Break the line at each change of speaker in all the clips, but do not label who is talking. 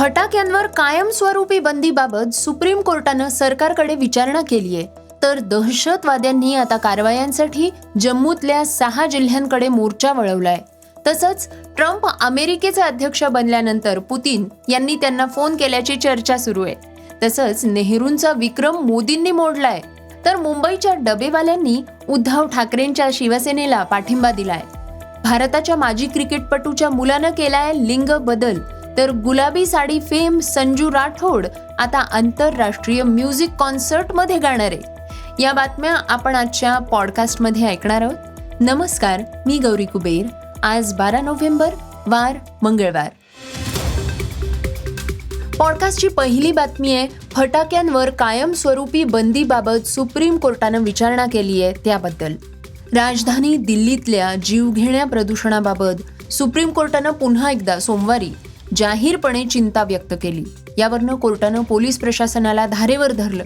फटाक्यांवर कायमस्वरूपी बंदीबाबत सुप्रीम कोर्टानं सरकारकडे विचारणा केली आहे. तर दहशतवाद्यांनी आता कारवायांसाठी जम्मूतल्या सहा जिल्ह्यांकडे मोर्चा वळवलाय. तसंच ट्रम्प अमेरिकेचे अध्यक्ष बनल्यानंतर पुतीन यांनी त्यांना फोन केल्याची चर्चा सुरू आहे. तसंच नेहरूंचा विक्रम मोदींनी मोडलाय. तर मुंबईच्या डबेवाल्यांनी उद्धव ठाकरेंच्या शिवसेनेला पाठिंबा दिलाय. भारताच्या माजी क्रिकेटपटूच्या मुलानं केलाय लिंग बदल. तर गुलाबी साडी फेम संजू राठोड आता आंतरराष्ट्रीय म्युझिक कॉन्सर्टमध्ये गाणार आहे. या बातम्या आपण आजच्या पॉडकास्टमध्ये ऐकणार आहोत. नमस्कार मी गौरी कुबेर. आज बारा नोव्हेंबर वार मंगळवार. पॉडकास्टची पहिली बातमी आहे फटाक्यांवर कायमस्वरूपी बंदीबाबत सुप्रीम कोर्टानं विचारणा केली आहे त्याबद्दल. राजधानी दिल्लीतल्या जीवघेण्या प्रदूषणाबाबत सुप्रीम कोर्टानं पुन्हा एकदा सोमवारी जाहीरपणे चिंता व्यक्त केली. यावरनं कोर्टानं पोलीस प्रशासनाला धारेवर धरलं.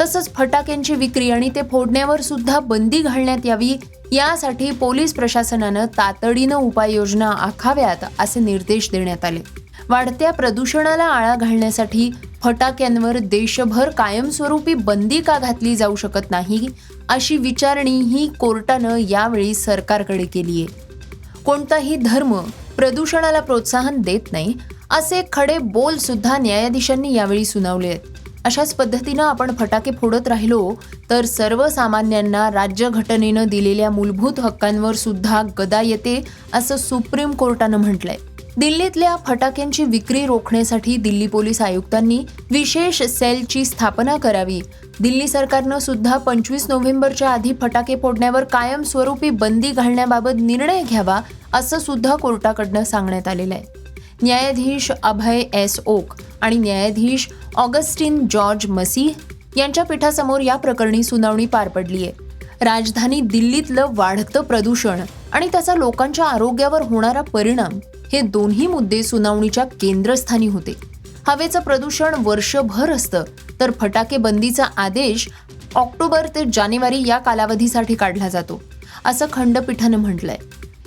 तसंच फटाक्यांची विक्री आणि ते फोडण्यावर सुद्धा बंदी घालण्यात यावी यासाठी पोलीस प्रशासनानं तातडीनं उपाययोजना आखाव्यात असे निर्देश देण्यात आले. वाढत्या प्रदूषणाला आळा घालण्यासाठी फटाक्यांवर देशभर कायमस्वरूपी बंदी का घातली जाऊ शकत नाही अशी विचारणी ही कोर्टानं यावेळी सरकारकडे केली आहे कोणताही धर्म प्रदूषणाला प्रोत्साहन देत नाही असे खडे बोल सुद्धा न्यायाधीशांनी यावेळी सुनावले आहेत. अशाच पद्धतीनं आपण फटाके फोडत राहिलो तर सर्वसामान्यांना राज्यघटनेनं दिलेल्या मूलभूत हक्कांवर सुद्धा गदा येते असं सुप्रीम कोर्टानं म्हटलंय. दिल्लीतल्या फटाक्यांची विक्री रोखण्यासाठी दिल्ली पोलीस आयुक्तांनी विशेष सेलची स्थापना करावी. दिल्ली सरकारनं सुद्धा पंचवीस नोव्हेंबरच्या आधी फटाके फोडण्यावर कायमस्वरूपी बंदी घालण्याबाबत निर्णय घ्यावा असं सुद्धा कोर्टाकडनं सांगण्यात आलेलं आहे. न्यायाधीश अभय एस ओक आणि न्यायाधीश ऑगस्टिन जॉर्ज मसीह यांच्या पीठासमोर या प्रकरणी सुनावणी पार पडली आहे. राजधानी दिल्लीतलं वाढतं प्रदूषण आणि त्याचा लोकांच्या आरोग्यावर होणारा परिणाम हे दोन्ही मुद्दे सुनावणीच्या केंद्रस्थानी होते. हवेचं प्रदूषण वर्षभर असतं तर फटाके बंदीचा आदेश ऑक्टोबर ते जानेवारी या कालावधीसाठी काढला जातो असं खंडपीठानं म्हटलंय.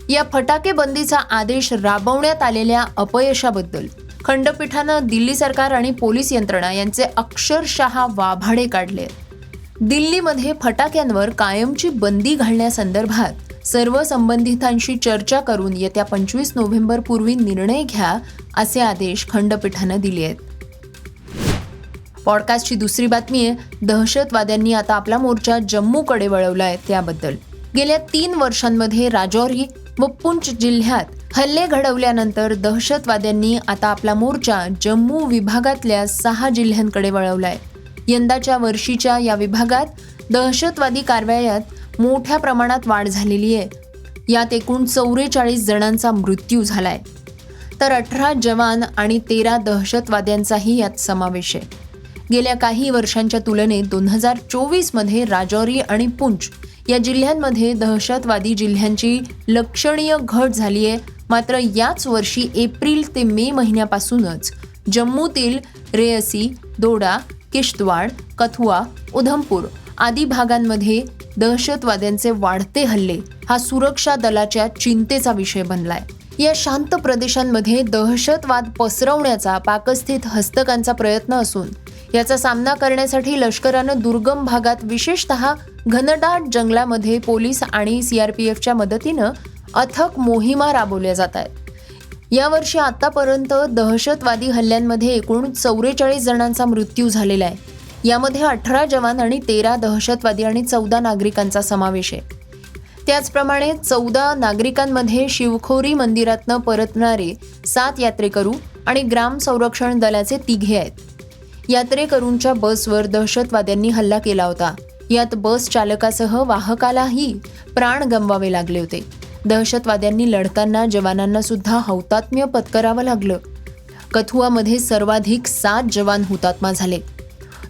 या फटाके बंदीचा आदेश राबवण्यात आलेल्या अपयशाबद्दल खंडपीठानं दिल्ली सरकार आणि पोलीस यंत्रणा यांचे अक्षरशः वाभाडे काढले. दिल्लीमध्ये फटाक्यांवर कायमची बंदी घालण्यासंदर्भात सर्व संबंधितांशी चर्चा करून येत्या पंचवीस नोव्हेंबर पूर्वी निर्णय घ्या असे आदेश खंडपीठानं दिले आहेत. पॉडकास्टची दुसरी बातमी आहे दहशतवाद्यांनी आता आपला मोर्चा जम्मूकडे वळवला आहे त्याबद्दल. गेल्या तीन वर्षांमध्ये राजौरी व पुंछ जिल्ह्यात हल्ले घडवल्यानंतर दहशतवाद्यांनी आता आपला मोर्चा जम्मू विभागातल्या सहा जिल्ह्यांकडे वळवलाय. यंदाच्या वर्षीच्या या विभागात दहशतवादी कारवायात मोठ्या प्रमाणात वाढ झालेली आहे. यात एकूण चौवेचाळीस जणांचा मृत्यू झालाय. तर अठरा जवान आणि तेरा दहशतवाद्यांचाही यात समावेश आहे. गेल्या काही वर्षांच्या तुलनेत दोन हजार चोवीसमध्ये राजौरी आणि पुंछ या जिल्ह्यांमध्ये दहशतवादी जिल्ह्यांची लक्षणीय घट झाली आहे. मात्र याच वर्षी एप्रिल ते मे महिन्यापासूनच जम्मूतील रेयसी दोडा किश्तवाड कथुआ उधमपूर आदी भागांमध्ये दहशतवाद्यांचे वाढते हल्ले हा सुरक्षा दलाच्या चिंतेचा विषय बनलाय. या शांत प्रदेशांमध्ये दहशतवाद पसरवण्याचा पाकस्थित हस्तकांचा प्रयत्न असून याचा सामना करण्यासाठी लष्करानं दुर्गम भागात विशेषतः घनदाट जंगलामध्ये पोलीस आणि सीआरपीएफच्या मदतीनं अथक मोहिमा राबवल्या जात आहेत. यावर्षी आतापर्यंत दहशतवादी हल्ल्यांमध्ये एकूण चौवेचाळीस जणांचा मृत्यू झालेला आहे. यामध्ये अठरा जवान आणि तेरा दहशतवादी आणि चौदा नागरिकांचा समावेश आहे. त्याचप्रमाणे चौदा नागरिकांमध्ये शिवखोरी मंदिरातनं परतणारे सात यात्रेकरू आणि ग्राम संरक्षण दलाचे तिघे आहेत. यात्रेकरूंच्या बसवर दहशतवाद्यांनी हल्ला केला होता. यात बस चालकासह वाहकालाही प्राण गमवावे लागले होते. दहशतवाद्यांनी लढताना जवानांना सुद्धा हौतात्म्य पत्करावं लागलं. कथुआमध्ये सर्वाधिक सात जवान हुतात्मा झाले.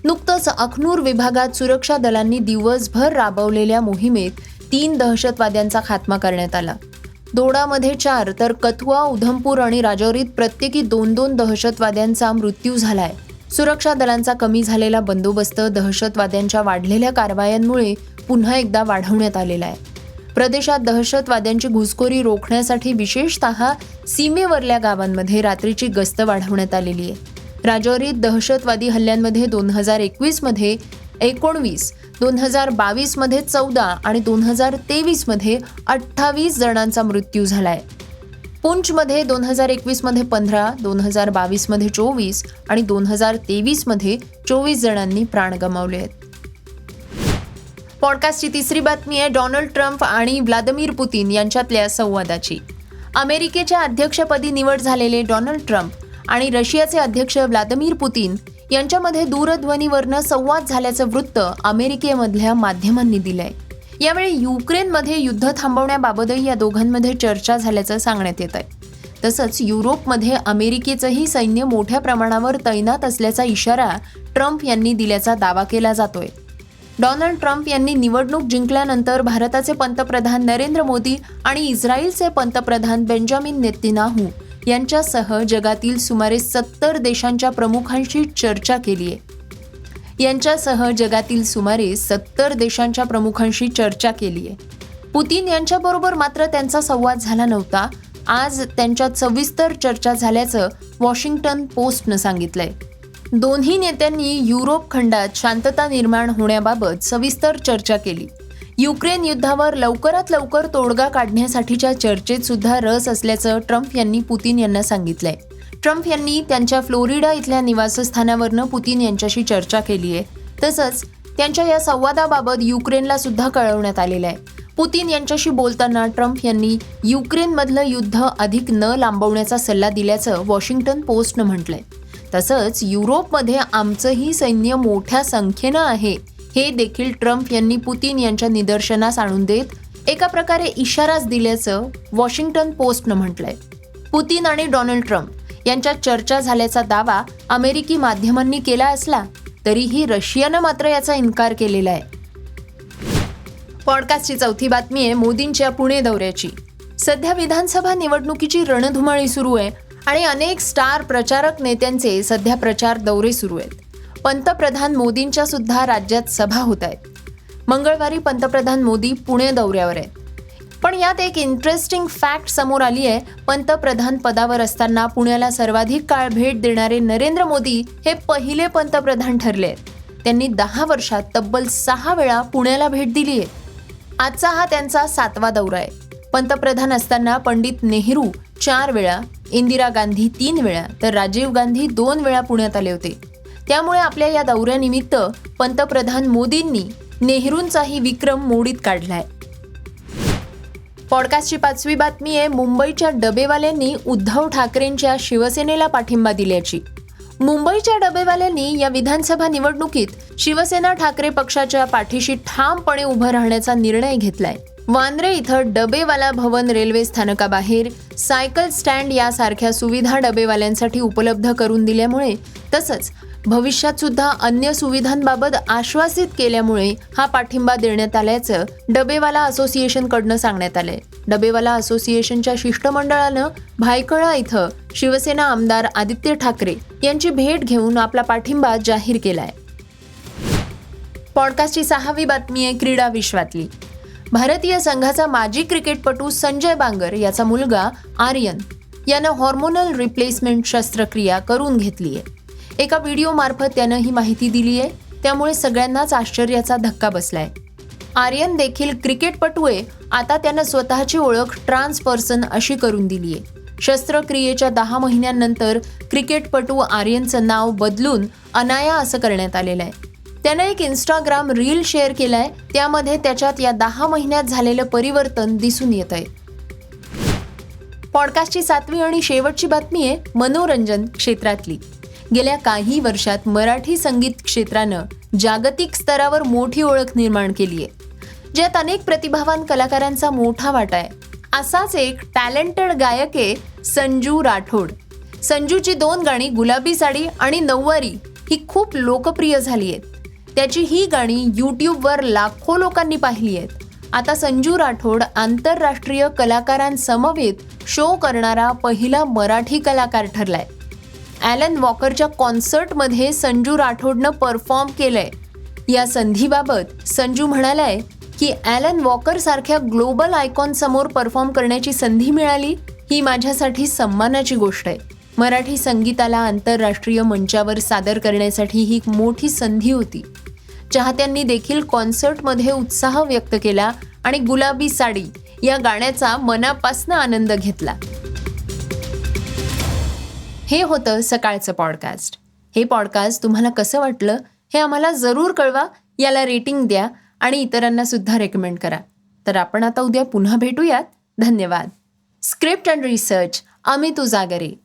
नुकतंच अखनूर विभागात सुरक्षा दलांनी दिवसभर राबवलेल्या मोहिमेत तीन दहशतवाद्यांचा खात्मा करण्यात आला. दोडामध्ये चार तर कथुआ उधमपूर आणि राजौरीत प्रत्येकी दोन दोन दहशतवाद्यांचा मृत्यू झालाय. सुरक्षा दलांचा कमी झालेला बंदोबस्त दहशतवाद्यांच्या वाढलेल्या कारवायांमुळे पुन्हा एकदा वाढवण्यात आलेला आहे. प्रदेशात दहशतवाद्यांची घुसखोरी रोखण्यासाठी विशेषतः सीमेवरल्या गावांमध्ये रात्रीची गस्त वाढवण्यात आलेली आहे. राजौरीत दहशतवादी हल्ल्यांमध्ये दोन हजार एकवीसमध्ये एकोणवीस दोन हजार बावीसमध्ये चौदा आणि दोन हजार तेवीसमध्ये अठ्ठावीस जणांचा मृत्यू झाला आहे पुंचमध्ये दोन हजार एकवीसमध्ये पंधरा दोन हजार बावीसमध्ये चोवीस आणि दोन हजार तेवीसमध्ये चोवीस जणांनी प्राण गमावले आहेत. पॉडकास्टची तिसरी बातमी आहे डोनाल्ड ट्रम्प आणि व्लादिमीर पुतीन यांच्यातल्या संवादाची. अमेरिकेच्या अध्यक्षपदी निवड झालेले डोनाल्ड ट्रम्प आणि रशियाचे अध्यक्ष व्लादिमीर पुतीन यांच्यामध्ये दूरध्वनीवरनं संवाद झाल्याचं वृत्त अमेरिकेमधल्या माध्यमांनी दिलं आहे यावेळी युक्रेनमध्ये युद्ध थांबवण्याबाबतही या दोघांमध्ये चर्चा झाल्याचं सांगण्यात येत आहे तसंच युरोपमध्ये अमेरिकेचंही सैन्य मोठ्या प्रमाणावर तैनात असल्याचा इशारा ट्रम्प यांनी दिल्याचा दावा केला जातोय. डोनाल्ड ट्रम्प यांनी निवडणूक जिंकल्यानंतर भारताचे पंतप्रधान नरेंद्र मोदी आणि इस्रायलचे पंतप्रधान बेंजामिन नेतीनाहू यांच्यासह जगातील सुमारे सत्तर देशांच्या प्रमुखांशी चर्चा केली आहे यांच्यासह जगातील सुमारे सत्तर देशांच्या प्रमुखांशी चर्चा केली आहे. पुतीन यांच्याबरोबर मात्र त्यांचा संवाद झाला नव्हता. आज त्यांच्यात सविस्तर चर्चा झाल्याचं वॉशिंग्टन पोस्टनं सांगितलंय. दोन्ही नेत्यांनी युरोप खंडात शांतता निर्माण होण्याबाबत सविस्तर चर्चा केली. युक्रेन युद्धावर लवकरात लवकर तोडगा काढण्यासाठीच्या चर्चेत सुद्धा रस असल्याचं ट्रम्प यांनी पुतीन यांना सांगितलंय. ट्रम्प यांनी त्यांच्या फ्लोरिडा इथल्या निवासस्थानावरनं पुतीन यांच्याशी चर्चा केली आहे. तसंच त्यांच्या या संवादाबाबत युक्रेनला सुद्धा कळवण्यात आलेलं आहे. पुतीन यांच्याशी बोलताना ट्रम्प यांनी युक्रेनमधलं युद्ध अधिक न लांबवण्याचा सल्ला दिल्याचं वॉशिंग्टन पोस्टनं म्हटलंय. तसंच युरोपमध्ये आमचंही सैन्य मोठ्या संख्येनं आहे हे देखील ट्रम्प यांनी पुतीन यांच्या निदर्शनास आणून देत एका प्रकारे इशाराच दिल्याचं वॉशिंग्टन पोस्टनं म्हटलंय. पुतीन आणि डोनाल्ड ट्रम्प यांच्यात चर्चा झाल्याचा दावा अमेरिकी माध्यमांनी केला असला तरीही रशियानं मात्र याचा इन्कार केलेला आहे. पॉडकास्टची चौथी बातमी आहे मोदींच्या पुणे दौऱ्याची. सध्या विधानसभा निवडणुकीची रणधुमाळी सुरू आहे आणि अनेक स्टार प्रचारक नेत्यांचे सध्या प्रचार दौरे सुरू आहेत. पंतप्रधान मोदींच्या सुद्धा राज्यात सभा होत आहेत. मंगळवारी पंतप्रधान मोदी पुणे दौऱ्यावर आहेत. पण यात एक इंटरेस्टिंग फॅक्ट समोर आली आहे. पंतप्रधान पदावर असताना पुण्याला सर्वाधिक काळ भेट देणारे नरेंद्र मोदी हे पहिले पंतप्रधान ठरले. आहेत त्यांनी दहा वर्षात तब्बल सहा वेळा पुण्याला भेट दिली आहे. आजचा हा त्यांचा सातवा दौरा आहे. पंतप्रधान असताना पंडित नेहरू चार वेळा इंदिरा गांधी तीन वेळा तर राजीव गांधी दोन वेळा पुण्यात आले होते. त्यामुळे आपल्या या दौऱ्यानिमित्त पंतप्रधान मोदींनी नेहरूंचाही विक्रम मोडीत काढलाय. पॉडकास्टची पाचवी बातमी आहे मुंबईच्या डबेवाल्यांनी उद्धव ठाकरेंच्या शिवसेनेला पाठिंबा दिल्याची. मुंबईच्या डबेवाल्यांनी या विधानसभा निवडणुकीत शिवसेना ठाकरे पक्षाच्या पाठीशी ठामपणे उभं राहण्याचा निर्णय घेतलाय. वांद्रे इथं डबेवाला भवन रेल्वे स्थानकाबाहेर सायकल स्टँड यासारख्या सुविधा डबेवाल्यांसाठी उपलब्ध करून दिल्यामुळे तसंच भविष्यात सुद्धा अन्य सुविधांबाबत आश्वासित केल्यामुळे हा पाठिंबा देण्यात आल्याचं डबेवाला असोसिएशनकडनं सांगण्यात आलंय. डबेवाला असोसिएशनच्या शिष्टमंडळानं भायखळा इथं शिवसेना आमदार आदित्य ठाकरे यांची भेट घेऊन आपला पाठिंबा जाहीर केलाय. पॉडकास्टची सहावी बातमी आहे क्रीडा विश्वातली. भारतीय संघाचा माजी क्रिकेटपटू संजय बांगर याचा मुलगा आर्यन यानं हॉर्मोनल रिप्लेसमेंट शस्त्रक्रिया करून घेतली आहे. एका व्हिडिओमार्फत त्यानं ही माहिती दिली आहे. त्यामुळे सगळ्यांनाच आश्चर्याचा धक्का बसलाय. आर्यन देखील क्रिकेटपटू आहे. आता त्यानं स्वतःची ओळख ट्रान्स पर्सन अशी करून दिली आहे. शस्त्रक्रियेच्या दहा महिन्यांनंतर क्रिकेटपटू आर्यनचं नाव बदलून अनाया असं करण्यात आलेलं आहे. त्यानं एक इंस्टाग्राम रील शेअर केलाय. त्यामध्ये त्याच्यात या दहा महिन्यात झालेलं परिवर्तन दिसून येत आहे. पॉडकास्टची सातवी आणि शेवटची बातमी आहे मनोरंजन क्षेत्रातली. गेल्या काही वर्षात मराठी संगीत क्षेत्रानं जागतिक स्तरावर मोठी ओळख निर्माण केली आहे. ज्यात अनेक प्रतिभावान कलाकारांचा मोठा वाटा आहे. असाच एक टॅलेंटेड गायक आहे संजू राठोड. संजूची दोन गाणी गुलाबी साडी आणि नऊवारी ही खूप लोकप्रिय झाली आहेत. त्याची ही गाणी यूट्यूबवर लाखो लोकांनी पाहिली आहेत. आता संजू राठोड आंतरराष्ट्रीय कलाकारांसमवेत शो करणारा पहिला मराठी कलाकार ठरलाय. ॲलन वॉकरच्या कॉन्सर्टमध्ये संजू राठोडनं परफॉर्म केलंय. या संधीबाबत संजू म्हणालाय की ॲलन वॉकरसारख्या ग्लोबल आयकॉनसमोर परफॉर्म करण्याची संधी मिळाली ही माझ्यासाठी सन्मानाची गोष्ट आहे. मराठी संगीताला आंतरराष्ट्रीय मंचावर सादर करण्यासाठी ही एक मोठी संधी होती. चाहत्यांनी देखील कॉन्सर्टमध्ये उत्साह व्यक्त केला आणि गुलाबी साडी या गाण्याचा मनापासनं आनंद घेतला. हे होतं सकाळचं पॉडकास्ट. हे पॉडकास्ट तुम्हाला कसं वाटलं हे आम्हाला जरूर कळवा याला रेटिंग द्या आणि इतरांना सुद्धा रेकमेंड करा. तर आपण आता उद्या पुन्हा भेटूयात. धन्यवाद. Script and research Amit Ujagare.